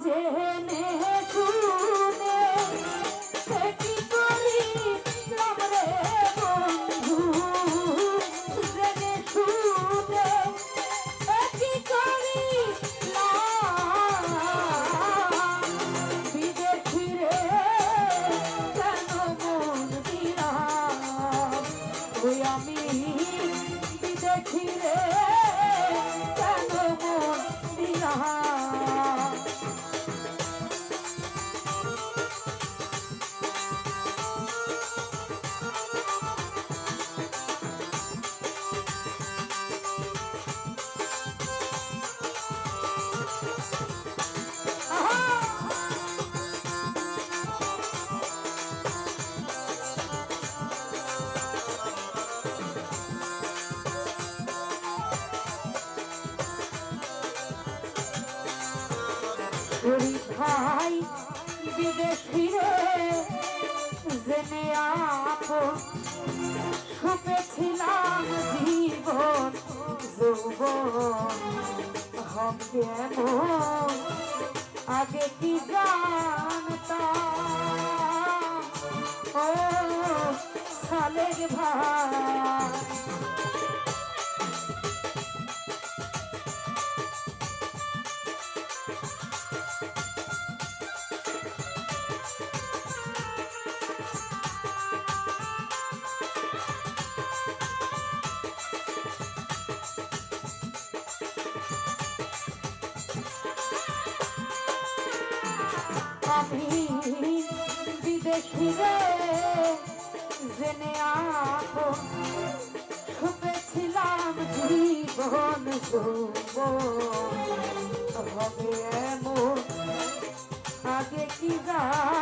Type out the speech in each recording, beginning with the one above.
জেনে ভাই, বিদেশি রে জেনে আপন। সুপেছিলাম জীবন, যৌবন হবে আগে কি জানতাম? ও সালের ভাই। আমি বিদেশি রে জেনে আপন ছুপেছিলাম জীবন শুভ হবে এমন আগে কি জানতাম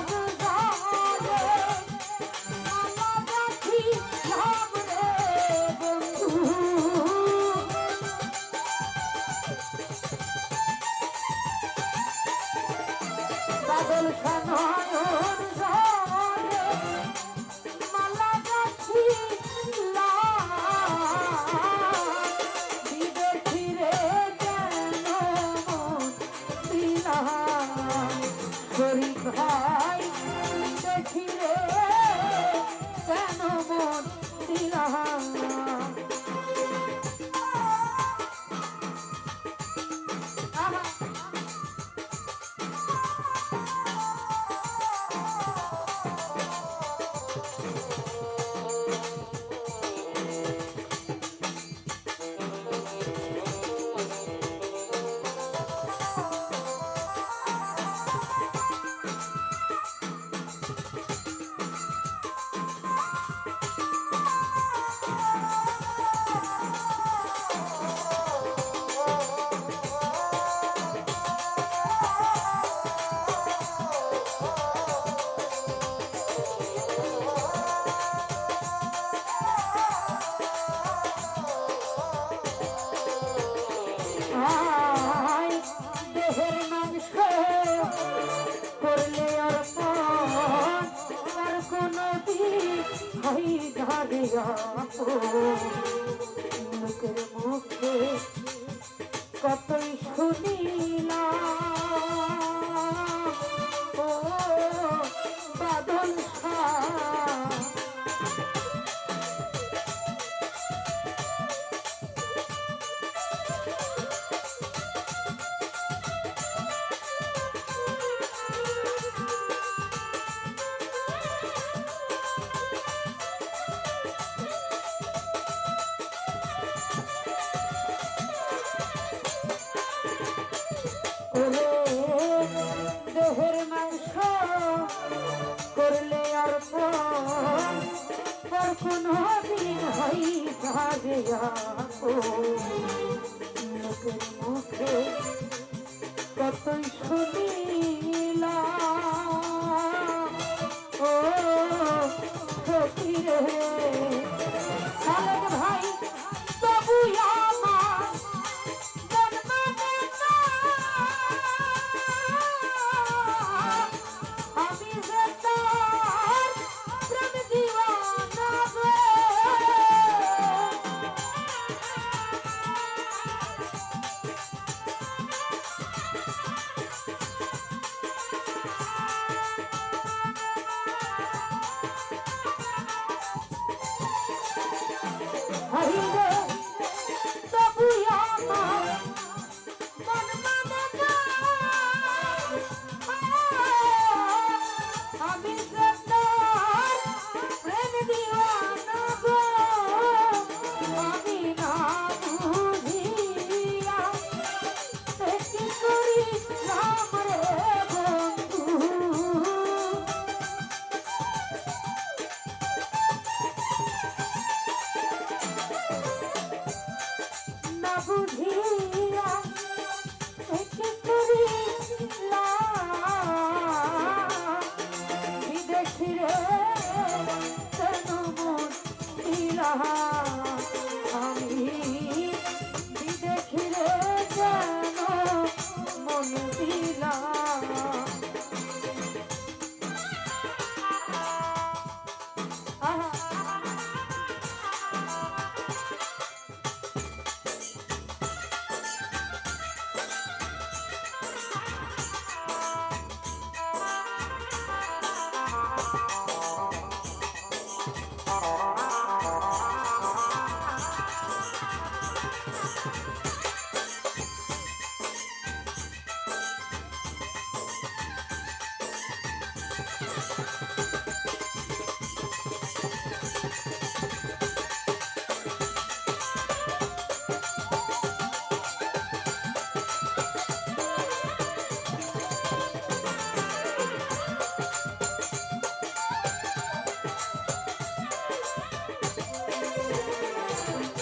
বাদল খানয়ন ঘরে মুখের মুখে কতই দেহের মাংস করলে আর পর কোনো দিন হই যাবে। লোকের মুখে কতই শুনি रहा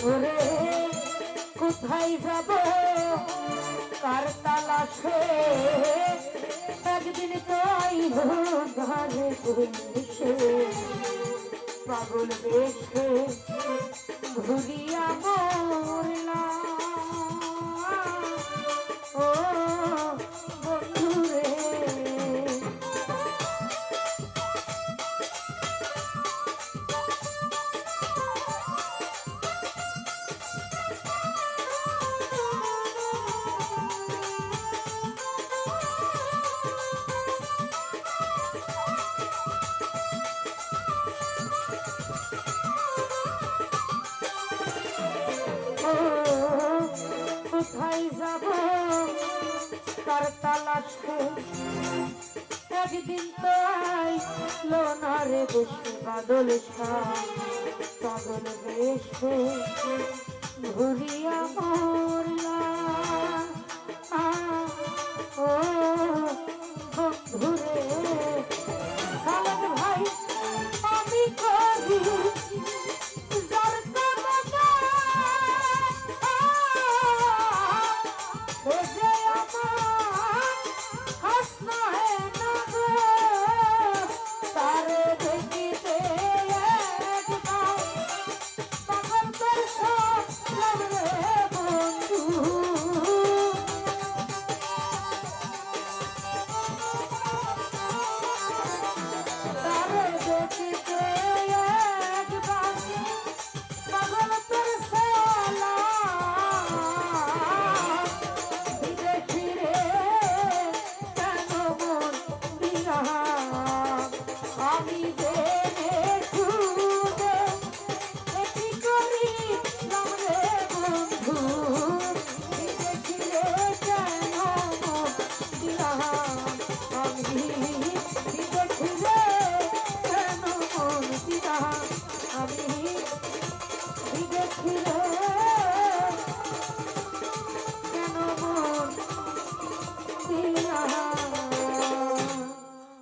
ওরে কোথায় যাব? কার তালাশে একদিন তাই ঘরে পুলিশে পাগল দেখে ঘুরিয়া মরলাম। কোথায় যাব? তার তালাশে একদিন তাই লোনারে বসে বাদল বাদল বেশে ঘুরিয়া মরলা। ও